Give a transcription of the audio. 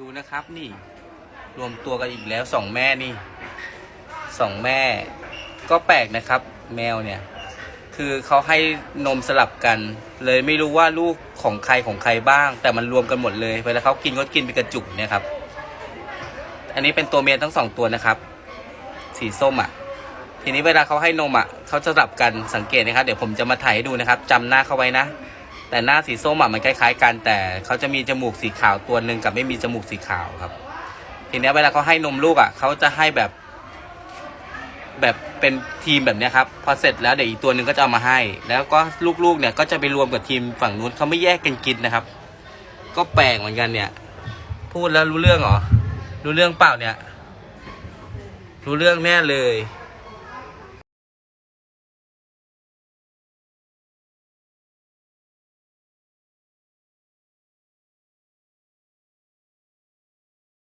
ดูนะครับนี่ รวมตัวกันอีกแล้วสองแม่นี่สองแม่ ก็แปลกนะครับ แมวเนี่ย คือเขาให้นมสลับกัน เลยไม่รู้ว่าลูกของใครของใครบ้าง แต่มันรวมกันหมดเลยเวลาเขากินก็กินเป็นกระจุกเนี่ยครับ อันนี้เป็นตัวเมียทั้งสองตัวนะครับ สีส้มอะ ทีนี้เวลาเขาให้นมอะเขาจะสลับกันสังเกตนะครับ เดี๋ยวผมจะมาถ่ายให้ดูนะครับจำหน้าเขาไว้นะ แต่หน้าสีส้มอะมันคล้ายๆกัน แต่เขาจะมีจมูกสีขาวตัวหนึ่งกับไม่มีจมูกสีขาวครับ ทีเนี้ยเวลาเขาให้นมลูกอะเขาจะให้แบบ แบบเป็นทีมแบบเนี้ยครับ พอเสร็จแล้วเดี๋ยวอีกตัวหนึ่งก็จะเอามาให้ แล้วก็ลูกๆเนี่ยก็จะไปรวมกับทีมฝั่งนู้นเขาไม่แยกกันกินนะครับ ก็แปลกเหมือนกันเนี่ย พูดแล้วรู้เรื่องเหรอรู้เรื่องเปล่าเนี่ย รู้เรื่องแน่เลย